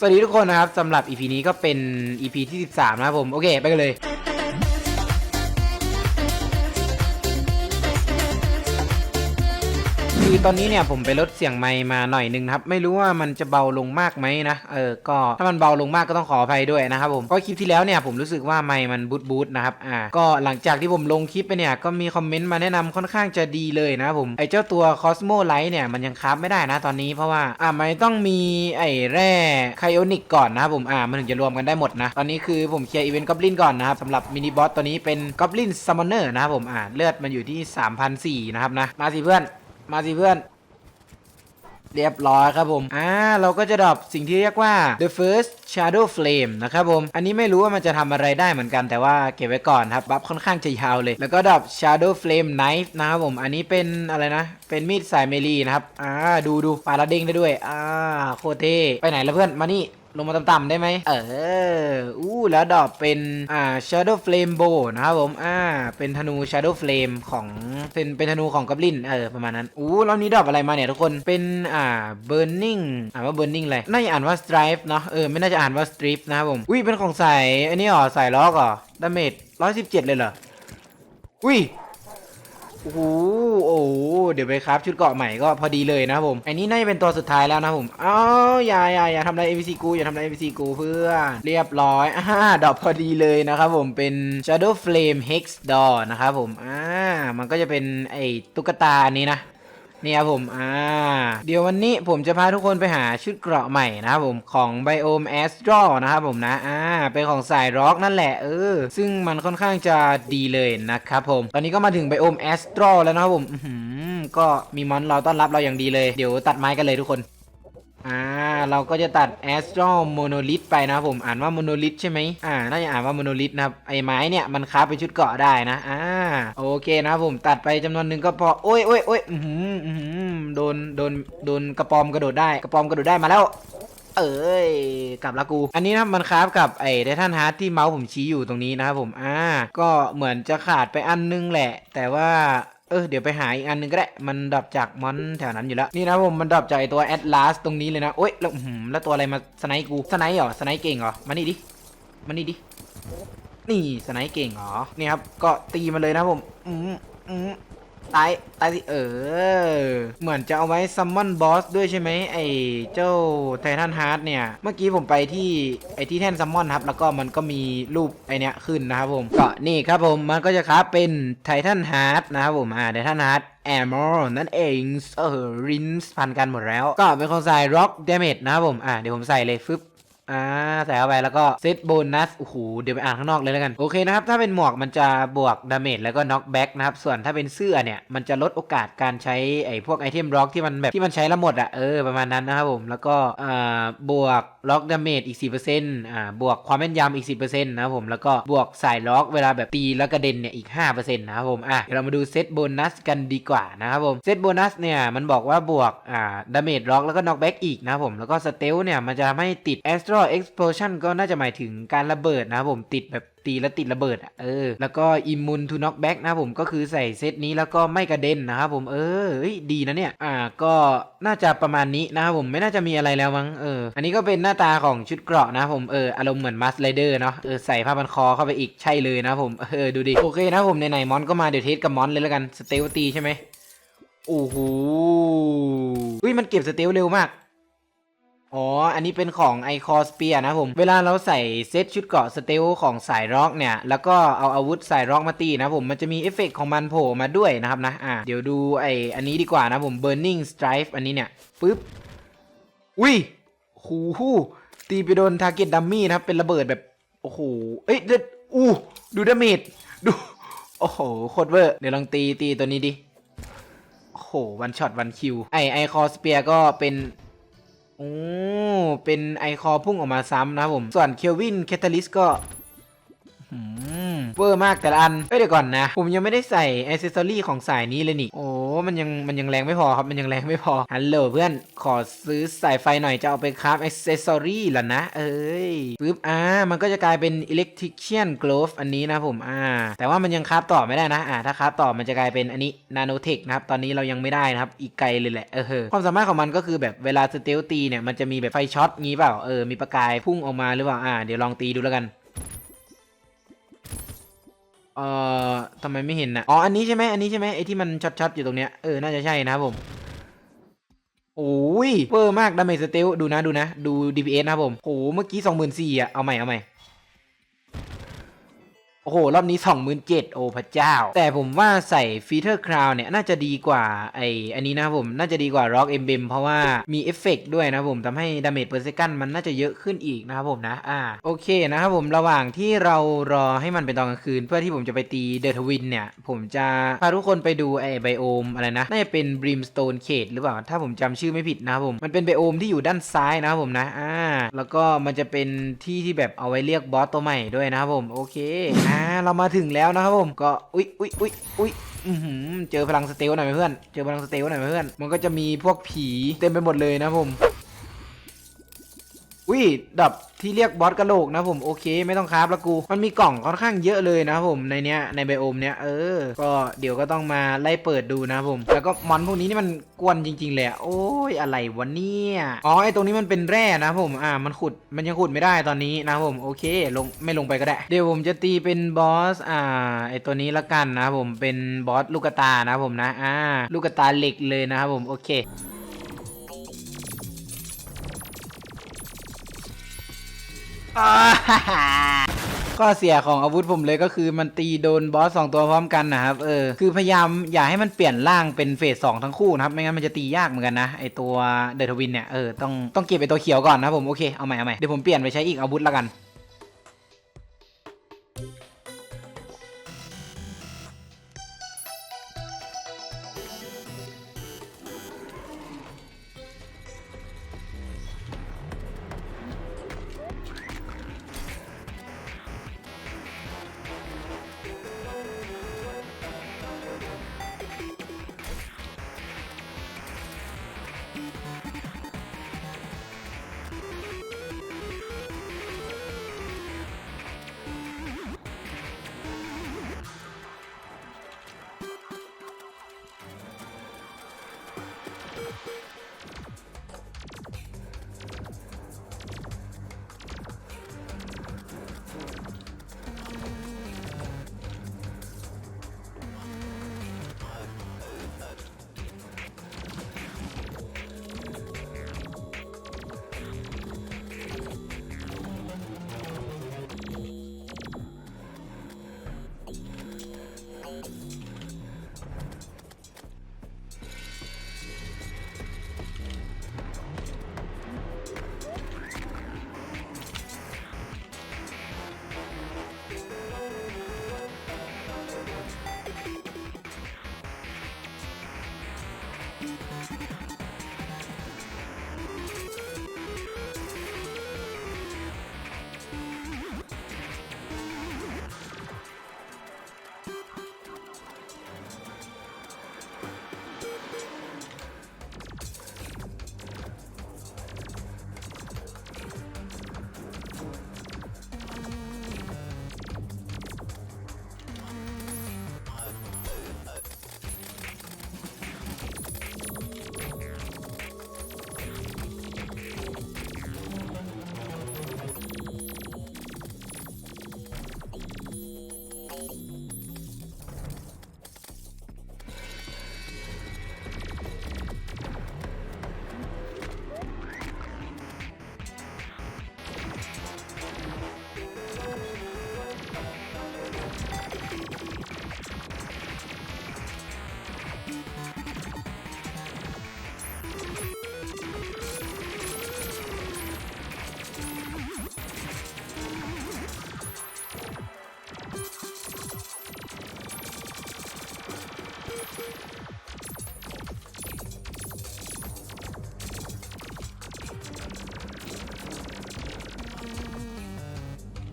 สวัสดีทุกคนนะครับสำหรับ EP นี้ก็เป็น EP ที่ 13 นะครับผม โอเค ไปกันเลย คือตอนนี้เนี่ยผมไปลดเสียงไมค์มาหน่อยนึงนะครับไม่รู้ว่ามันจะเบาลงมากไหมนะเออก็ถ้ามันเบาลงมากก็ต้องขออภัยด้วยนะครับผมก็คลิปที่แล้วเนี่ยผมรู้สึกว่าไมค์มันบูทบูทนะครับอ่าก็หลังจากที่ผมลงคลิปไปเนี่ยก็มีคอมเมนต์มาแนะนำค่อนข้างจะดีเลยนะครับผมไอเจ้าตัว Cosmo Light เนี่ยมันยังคราฟไม่ได้นะตอนนี้เพราะว่าอ่ามันต้องมีไอแร่ไคโอนิกก่อนนะครับผมอ่ามันถึงจะรวมกันได้หมดนะตอนนี้คือผมเคลียร์อีเวนต์กอบลินก่อนนะครับสำหรับมินิบอสตัวนี้เป็นกอบลินซัมมอนเนอร์นะครับผมอ่าเลือดมันอยู่ที่3,004นะครับนะมาสิเพื่อน มาสิเพื่อน เรียบร้อยครับผม อ่า เราก็จะดรอปสิ่งที่เรียกว่า the first shadow flame นะครับผม อันนี้ไม่รู้ว่ามันจะทำอะไรได้เหมือนกัน แต่ว่าเก็บไว้ก่อนครับ บัฟค่อนข้างจะยาวเลย แล้วก็ดรอป shadow flame knife นะครับผม อันนี้เป็นอะไรนะ เป็นมีดสายเมลีนะครับ อ่า ดูดูปาระเด้งได้ด้วย อ่า โคตรเท่ ไปไหนแล้วเพื่อน มานี่ ลงมาต่ำๆได้ไหม เออ อู้แล้วดอกเป็นอ่า Shadow Flame Bow นะครับผมอ่าเป็นธนู Shadow Flame ของเป็นเป็นธนูของกั b ลินเออประมาณนั้นอู้แล้วนี้ดอกอะไรมาเนี่ยทุกคนเป็นอ่า Burning อ่านว่า Burning อะไรน่าจะอ่านว่า Stripe เนาะเออไม่น่าจะอ่านว่า Strip นะครับผมอุ้ยเป็นของใสอันนี้เหรอสายล็อกเหรอดาเมจ117 เลยเหรออุ้ยโอ้โหโอ้โห เดี๋ยวไปครับชุดเกาะใหม่ก็พอดีเลยนะผมอันนี้น่าจะเป็นตัวสุดท้ายแล้วนะผมอ้าวอย่าอย่าอย่าทำอะไร NPC กูอย่าทำอะไร NPC กูเพื่อนเรียบร้อยอ่าดอกพอดีเลยนะครับผมเป็น Shadow Flame Hex Door นะครับผมอ่ามันก็จะเป็นไอ้ตุ๊กตานี้นะนี่ครับผม อ่า เดี๋ยววันนี้ผมจะพาทุกคนไปหาชุดเกราะใหม่นะครับผมของ Biome Astral นะครับผมนะ อ่า เป็นของสายร็อกนั่นแหละ เออ ซึ่งมันค่อนข้างจะดีเลยนะครับผม ตอนนี้ก็มาถึง Biome Astral แล้วนะครับผม อื ก็มีมอนเรอต้อนรับเราอย่างดีเลย เดี๋ยวตัดไม้กันเลยทุกคน อ่า เราก็จะตัด Astral Monolith ไปนะผมอ่านว่า Monolith ใช่ไหมอ่า น่าจะอ่านว่า Monolith นะครับ ไอ้ไม้เนี่ยมันคราฟเป็นชุดเกาะได้นะ อ่า โอเคนะครับผมตัดไปจำนวนหนึ่งก็พอ โอ้ยโอ้ยโอ้ยอือหืออือหือโดน โดน โดนกระปอมกระโดดได้ กระปอมกระโดดได้มาแล้วเอ้ยกลับละกู อันนี้นะมันคราฟกับไอ้ไททันฮาร์ดที่เมาส์ผมชี้อยู่ตรงนี้นะครับผมอ่าก็เหมือนจะขาดไปอันนึงแหละ แต่ว่า เออเดี๋ยวไปหาอีกอันนึงก็ได้ มันดับจากมอนแถวนั้นอยู่แล้ว นี่นะผมมันดับจากไอตัวแอตลาสตรงนี้เลยนะโอ๊ยแล้วหืมแล้วตัวอะไรมาสไนป์กูสไนป์เหรอสไนป์เก่งเหรอมานี่ดิมานี่ดินี่สไนป์เก่งเหรอนี่ครับก็ตีมันเลยนะผมอืมอืม ตายตายสิเออ เหมือนจะเอาไว้ซัมมอนบอสด้วยใช่ไหมไอ้เจ้าไททันฮาร์ดเนี่ย เมื่อกี้ผมไปที่ไอ้ที่แท่นซัมมอนครับ แล้วก็มันก็มีรูปไอเนี้ยขึ้นนะครับผม ก็นี่ครับผม มันก็จะครับเป็นไททันฮาร์ดนะครับผม อ่าไททันฮาร์ดแอมอร์นั่นเองเออรินส์พันกันหมดแล้ว ก็เป็นของสาย Rock Damage นะครับผม อ่าเดี๋ยวผมใส่เลยฟึบ อ่าใส่เข้าไปแล้วก็เซตโบนัสโอ้โหเดี๋ยวไปอ่านข้างนอกเลยแล้วกัน โอเคนะครับ ถ้าเป็นหมวกมันจะบวกดาเมจแล้วก็น็อกแบ็กนะครับ ส่วนถ้าเป็นเสื้อเนี่ย มันจะลดโอกาสการใช้ไอ้พวกไอเทมบล็อกที่มันแบบที่มันใช้แล้วหมดอะเออประมาณนั้นนะครับผมแล้วก็อ่าบวก ล็อกดาเมจอีก 4%อ่าบวกความแม่นยำอีก 10%นะครับผมแล้วก็บวกสายล็อกเวลาแบบตีแล้วกระเด็นเนี่ยอีก 5%นะครับผมอะเดี๋ยวเรามาดูเซตโบนัสกันดีกว่านะครับผมเซตโบนัสเนี่ยมันบอกว่าบวกอ่าดาเมจล็อกแล้วก็น็อกแบ็กอีกนะครับผมแล้วก็สเตลเนี่ยมันจะไม่ติด Astro Explosion ก็น่าจะหมายถึงการระเบิดนะครับผมติดแบบ ตีแล้วติดระเบิดอะเออแล้วก็ Immune to Knockback นะผมก็คือใส่เซตนี้แล้วก็ไม่กระเด็นนะครับผมเออเฮ้ยดีนะเนี่ยอ่าก็น่าจะประมาณนี้นะครับผมไม่น่าจะมีอะไรแล้วมั้งเอออันนี้ก็เป็นหน้าตาของชุดเกราะนะผมเอออารมณ์เหมือนมัสไ r เดอร์เนาะเออใส่ผ้าพันคอเข้าไปอีกใช่เลยนะครับผมเออดูดิโอเคนะผมในๆมอนก็มาเดี๋ยวเทสกับมอนเลยแล้วกันสเตลตีใช่ไหมโอ้โหอุ้ยมันเก็บสเตลเร็วมาก อ๋อ อันนี้เป็นของไอคอสเปียนะผม เวลาเราใส่เซตชุดเกราะสเตลของสายร็อกเนี่ย แล้วก็เอาอาวุธสายร็อกมาตีนะผม มันจะมีเอฟเฟกต์ของมันโผล่มาด้วยนะครับนะ อ่าเดี๋ยวดูไออันนี้ดีกว่านะผม Burning Strife อันนี้เนี่ย ปึ๊บ อุ้ยหูหูตีไปโดนทาร์เก็ตดัมมี่นะครับ เป็นระเบิดแบบ โอ้โห เอ้ยเดี๋ยวอู้ ดูดาเมจ ดู โอ้โห โคตรเวอร์ เดี๋ยวลองตีตีตัวนี้ดิ โอ้โห วันช็อตวันคิว ไอไอคอสเปียก็เป็น โอ้เป็นไอคอพุ่งออกมาซ้ำนะผม ส่วนเคลวินแคทาลิสก็เวอร์มากแต่ละอันเอ้ยเดี๋ยวก่อนนะ ผมยังไม่ได้ใส่อิเซสซอรี่ของสายนี้เลยนี่ โอ้ ว่ามันยังมันยังแรงไม่พอครับ มันยังแรงไม่พอ ฮัลโหลเพื่อน ขอซื้อสายไฟหน่อยจะเอาไปคราฟอ c เซสซอรี่ล่ะนะ เอ้ยปึ๊บ อ่า มันก็จะกลายเป็น electrician glove อันนี้นะผม อ่า แต่ว่ามันยังคราฟต่อไม่ได้นะ อ่า ถ้าคราฟต่อมันจะกลายเป็นอันนี้ nanotech นะครับ ตอนนี้เรายังไม่ได้นะครับ อีกไกลเลยแหละ เออ ความสามารถของมันก็คือแบบเวลาสเตลตีเนี่ย มันจะมีแบบไฟช็อตงี้เปล่า เออ มีประกายพุ่งออกมาหรือเปล่า อ่า เดี๋ยวลองตีดูแล้วกัน เอ่อทำไมไม่เห็นนะอ๋อ อันนี้ใช่ไหมอันนี้ใช่ไหมไอ้ที่มันช็อตๆอยู่ตรงเนี้ย เออ น่าจะใช่นะครับผม โอ้ยเวอร์มากดาเมจสเตลดูนะ ดูนะ ดู DPS นะครับผมโอ้เมื่อกี้24,000อะ เอาใหม่ เอาใหม่ โอ้โห รอบนี้ 27,000โอ้พระเจ้า แต่ผมว่าใส่ฟีเ t อร์คราวเนี่ย น่าจะดีกว่าไออันนี้นะผม น่าจะดีกว่า Rock Emblem เพราะว่ามีเอฟเฟกต์ด้วยนะผมทำให้ดาเมจเปอร์เซกันมันน่าจะเยอะขึ้นอีกนะครับผมนะ อ่า โอเคนะครับผม ระหว่างที่เรารอให้มันเป็นตอนกลางคืน เพื่อที่ผมจะไปตีเดอะทวินเนี่ย ผมจะพาทุกคนไปดูไอไบโอมอะไรนะ น่าจะเป็น Brimstone Cave หรือเปล่า ถ้าผมจำชื่อไม่ผิดนะครับผม มันเป็นไบโอมที่อยู่ด้านซ้ายนะครับผมนะ อ่า แล้วก็มันจะเป็นที่ที่แบบเอาไว้เรียกบอสตัวใหม่ด้วยนะครับผม โอเคอ่าเรามาถึงแล้วนะครับผมก็อุ๊ยอุ๊ยอุ๊ยอุ๊ยอือหือเจอพลังสเตลหน่อยเพื่อน เจอพลังสเตลหน่อยเพื่อน มันก็จะมีพวกผีเต็มไปหมดเลยนะครับผม อุ้ยดับที่เรียกบอสกระโหลกนะผมโอเคไม่ต้องคราฟแล้วกู มันมีกล่องค่อนข้างเยอะเลยนะผมในเนี้ยในไบโอมเนี้ยเออ ก็เดี๋ยวก็ต้องมาไล่เปิดดูนะผม แล้วก็มอนพวกนี้นี่มันกวนจริง ๆ เลยโอ้ยอะไรวะเนี่ยอ๋อไอตรงนี้มันเป็นแร่นะผมอ่ามันขุดมันยังขุดไม่ได้ตอนนี้นะผมโอเคลงไม่ลงไปก็ได้ เดี๋ยวผมจะตีเป็นบอสอ่าไอตัวนี้ละกันนะผมเป็นบอสลูกกระตานะผมนะอ่าลูกกระตาเหล็กเลยนะครับผมโอเค อ่าก็เสียของอาวุธผมเลยก็คือมันตีโดนบอสสองตัวพร้อมกันนะครับเออคือพยายามอย่าให้มันเปลี่ยนร่างเป็นเฟสสองทั้งคู่นะครับไม่งั้นมันจะตียากเหมือนกันนะไอตัวเดอะทวินเนี่ยเออต้องต้องเก็บไปตัวเขียวก่อนนะผมโอเคเอาใหม่เอาใหม่เดี๋ยวผมเปลี่ยนไปใช้อีกอาวุธละกัน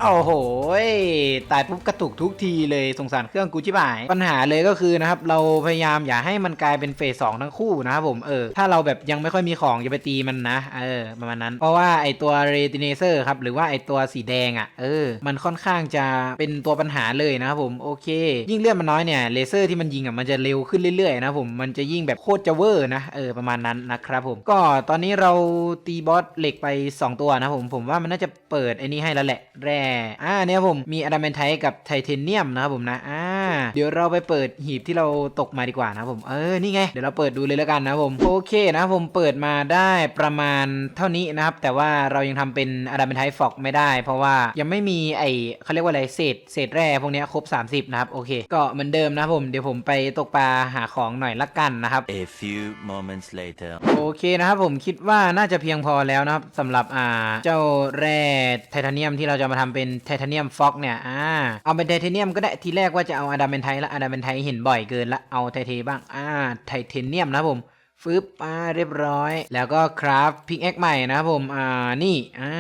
โอ้โหตายปุ๊บกระตุกทุกทีเลยสงสารเครื่องกูชิบหาย ปัญหาเลยก็คือนะครับเราพยายามอย่าให้มันกลายเป็นเฟสสองทั้งคู่นะครับผมเออถ้าเราแบบยังไม่ค่อยมีของอย่าไปตีมันนะเออประมาณนั้น เพราะว่าไอตัวเรติเนเซอร์ครับหรือว่าไอตัวสีแดงอะ่ะเออมันค่อนข้างจะเป็นตัวปัญหาเลยนะครับผมโอเค ยิ่งเลือดมันน้อยเนี่ยเลเซอร์ที่มันยิงอะมันจะเร็วขึ้นเรื่อยๆนะผมมันจะยิ่งแบบโคตรจะเวอร์นะเออประมาณนั้นนะครับผมก็ตอนนี้เราตีบอสเหล็กไป 2 ตัวนะผมผมว่ามันน่าจะเปิดไอ้นี่ให้แล้วแหละแร่อ่าเนี่ยครับผมมีอะดามนไทกับไทเทเนียมนะครับผมนะอ่าเดี๋ยวเราไปเปิดหีบที่เราตกมาดีกว่านะครับผมเออนี่ไงเดี๋ยวเราเปิดดูเลยแล้วกันนะครับผมโอเคนะครับผมเปิดมาได้ประมาณเท่านี้นะครับแต่ว่าเรายังทำเป็นอะดามนไทฟอกไม่ได้ เพราะว่ายังไม่มีไอเขาเรียกว่าอะไรเศษเศษแร่พวกเนี้ยครบ 30 นะครับโอเค ก็เหมือนเดิมนะครับผมเดี๋ยวผมไปตกปลาหาของหน่อยละกันนะครับ A few moments later. โอเคนะครับผมคิดว่าน่าจะเพียงพอแล้วนะครับสำหรับอ่าเจ้าแร่ไทเทเนียมที่เราจะมาทำเป็น็นไทเทเนียมฟ็อกเนี่ยอ่าเอาเป็นไทเทเนียมก็ได้ทีแรกว่าจะเอาอะดามเมนไทละอะดามเมนไทเห็นบ่อยเกินละเอาไทเทบ้างอ่าไทเทเนียมนะผม ฟึบอ่าเรียบร้อย แล้วก็คราฟพิกแอคใหม่นะผม อ่า นี่ อ่า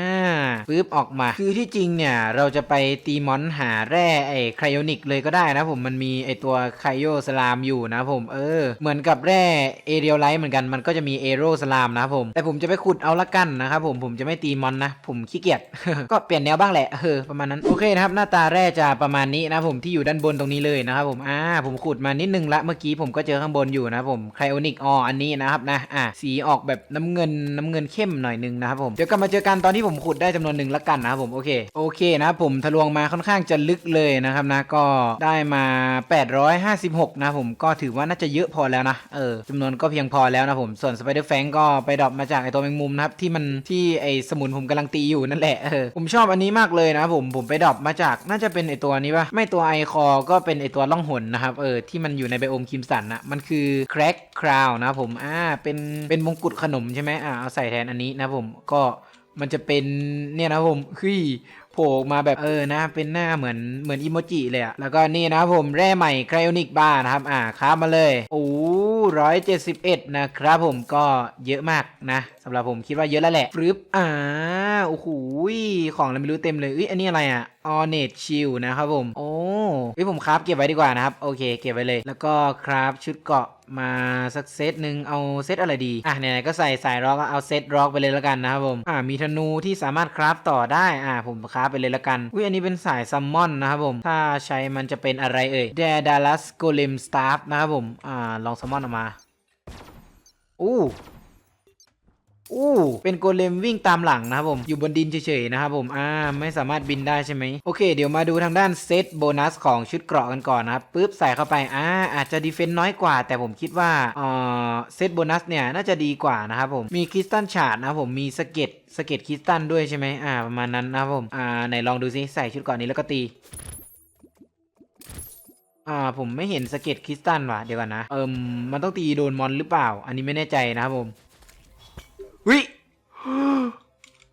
ฟึบออกมา คือที่จริงเนี่ย เราจะไปตีมอนหาแร่ไอ้ไครโอนิกเลยก็ได้นะผม มันมีไอตัวไคโยสลามอยู่นะผม เออ เหมือนกับแร่เอเรียลไลท์เหมือนกัน มันก็จะมีเอโรสลามนะผม แต่ผมจะไปขุดเอาละกันนะครับผม ผมจะไม่ตีมอนนะ ผมขี้เกียจ ก็เปลี่ยนแนวบ้างแหละ เออ ประมาณนั้น โอเคนะครับ หน้าตาแร่จะประมาณนี้นะผม ที่อยู่ด้านบนตรงนี้เลยนะครับผม อ่า ผมขุดมานิดนึงละ เมื่อกี้ผมก็เจอข้างบนอยู่นะผม ไครโอนิกอออันนี้นะครับนะอ่าสีออกแบบน้ำเงินน้ำเงินเข้มหน่อยนึงนะครับผมเดี๋ยวกลับมาเจอกันตอนที่ผมขุดได้จำนวนหนึ่งละกันนะครับผมโอเคโอเคนะครับผมทะลวงมาค่อนข้างจะลึกเลยนะครับนะก็ได้มา 856 นะครับผมก็ถือว่าน่าจะเยอะพอแล้วนะเออจำนวนก็เพียงพอแล้วนะผมส่วนสไปเดอร์แฟงก็ไปดรอปมาจากไอตัวแมงมุมนะครับที่มันที่ไอสมุนผมกำลังตีอยู่นั่นแหละเออผมชอบอันนี้มากเลยนะผมผมไปดรอปมาจากน่าจะเป็นไอตัวนี้ปะไม่ตัวไอคอก็เป็นไอตัวล่องหนนะครับเออที่มันอยู่ในไบโอมคิมสันนะมันคือแครกคราวนะครับผมอ่าเป็นเป็นมงกุฎขนมใช่ไหมอ่าเอาใส่แทนอันนี้นะผมก็มันจะเป็นเนี่ยนะผมเฮ้โผล่ออกมาแบบเออนะ เป็นหน้าเหมือนเหมือนอีโมจิเลยอะแล้วก็นี่นะผมแร่ใหม่ไครอนิกบานะครับ อ่าค้ามาเลยโอ้ร้อยเจ็ดสิบเอ็ดนะครับผมก็เยอะมากนะสำหรับผมคิดว่าเยอะแล้วแหละฟรึบอ่าโอ้โหของอะไรไม่รู้เต็มเลยอุ้ยอันนี้อะไรอะออเนตชิลนะครับผม โอ้ยผมคราฟเก็บไว้ดีกว่านะครับ โอเค เก็บไว้เลย แล้วก็คราฟชุดเกาะ มาสักเซตหนึ่งเอาเซตอะไรดี อะไหนๆก็ใส่สายร็อกเอาเซตร็อกไปเลยแล้วกันนะครับผมอ่ามีธนูที่สามารถคราฟต่อได้อ่าผมคราฟไปเลยแล้วกันอุ้ยอันนี้เป็นสายซัมมอนนะครับผมถ้าใช้มันจะเป็นอะไรเอ่ยเดดาลัสโกเลมสตาร์นะครับผมอ่าลองซัมมอนออกมาอู้ อู้ เป็นโกเลมวิ่งตามหลังนะครับผม อยู่บนดินเฉยๆนะครับผม อ่า ไม่สามารถบินได้ใช่ไหม โอเค เดี๋ยวมาดูทางด้านเซตโบนัสของชุดเกราะกันก่อนนะครับปุ๊บ ใส่เข้าไป อ่า อาจจะดีเฟนต์น้อยกว่า แต่ผมคิดว่า เอ่อ เซตโบนัสเนี่ย น่าจะดีกว่านะครับผม มีคริสตัลชาดนะครับผม มีสเก็ต สเก็ตคริสตัลด้วยใช่ไหมอ่า ประมาณนั้นนะครับผม อ่า ไหนลองดูซิใส่ชุดเกราะนี้แล้วก็ตีอ่าผมไม่เห็นสเก็ตคริสตัลว่ะเดี๋ยวก่อนนะ เอิมมันต้องตีโดนมอนหรือเปล่า อันนี้ไม่แน่ใจนะครับผม เฮ้ย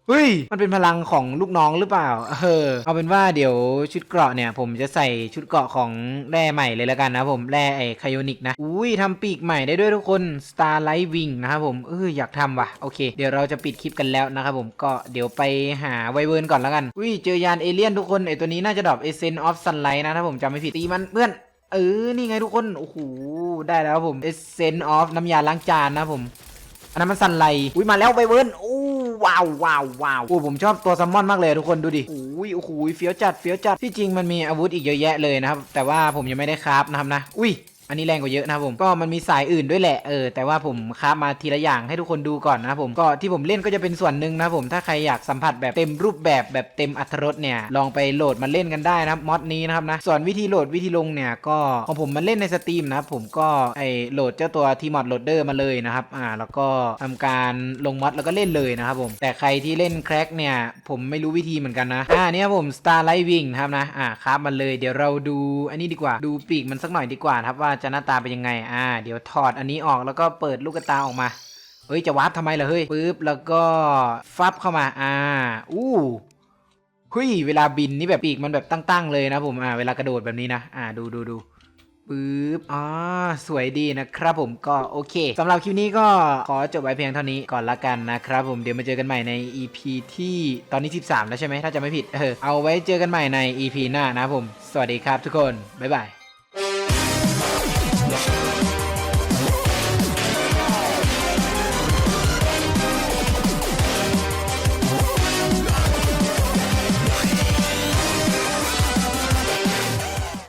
เฮ้ย มันเป็นพลังของลูกน้องหรือเปล่า เออ เอาเป็นว่าเดี๋ยวชุดเกราะเนี่ย ผมจะใส่ชุดเกราะของแร่ใหม่เลยแล้วกันนะผมแร่ไอ้ไคโอนิกนะ อุ้ยทำปีกใหม่ได้ด้วยทุกคน Starlight Wing นะครับผม เอออยากทำว่ะ โอเค เดี๋ยวเราจะปิดคลิปกันแล้วนะครับผม ก็เดี๋ยวไปหาไวเวิร์นก่อนแล้วกัน อุ้ยเจอยานเอเลี่ยนทุกคน ไอตัวนี้น่าจะดรอป Essence of Sunlight นะถ้าผมจำไม่ผิด ตีมันเพื่อนเออ นี่ไงทุกคน โอ้โห ได้แล้วผม Essence of น้ำยาล้างจานนะผม นนั้นมันสันไลอุ้ยมาแล้วไบเวิร์นอู้ว้าวว้าวว้าวโอ้ผมชอบตัวซัมมอนมากเลยทุกคนดูดิอุ้ยโอ้โหเฟี้ยวจัดเฟี้ยวจัดที่จริงมันมีอาวุธอีกเยอะแยะเลยนะครับแต่ว่าผมยังไม่ได้คราฟนะครับนะอุ้ย อันนี้แรงกว่าเยอะนะครับผมก็มันมีสายอื่นด้วยแหละเออแต่ว่าผมครามาทีละอย่างให้ทุกคนดูก่อนนะครับผมก็ที่ผมเล่นก็จะเป็นส่วนหนึ่งนะครับผมถ้าใครอยากสัมผัสแบบเต็มรูปแบบแบบเต็มอัตรสเนี่ยลองไปโหลดมาเล่นกันได้นะครับมอดนี้นะครับนะส่วนวิธีโหลดวิธีลงเนี่ยก็ของผมมันเล่นในสตรีมนะครับผมก็ไอโหลดเจ้าตัวทีมอดโหลดเดอร์มาเลยนะครับอ่าแล้วก็ทำการลงมอดแล้วก็เล่นเลยนะครับผมแต่ใครที่เล่นแครกเนี่ยผมไม่รู้วิธีเหมือนกันนะอ่าเนี่ยครับผม Starlight Wing นะครับนะอ่าครับมันเลยเดี๋ยวเราดูอันนี้ดีกว่าดูปีกมันสักหน่อยดีกว่าครับว่าจะหน้าตาเป็นยังไง อ่า เดี๋ยวถอดอันนี้ออกแล้วก็เปิดลูกตาออกมาเฮ้ยจะวาร์ปทำไมล่ะเฮ้ยปึ๊บแล้วก็ฟับเข้ามา อ่า อู้เฮ้ยเวลาบินนี่แบบปีกมันแบบตั้งๆเลยนะผม อ่า เวลากระโดดแบบนี้นะ อ่า ดูดูดูปึ๊บอ๋อสวยดีนะครับผมก็โอเคสำหรับคลิปนี้ก็ขอจบไว้เพียงเท่านี้ก่อนละกันนะครับผมเดี๋ยวมาเจอกันใหม่ใน EP ที่ตอนนี้ 13 แล้วใช่ไหมถ้าจะไม่ผิดเออเอาไว้เจอกันใหม่ใน EP หน้านะผม สวัสดีครับทุกคน บ๊ายบาย Bye.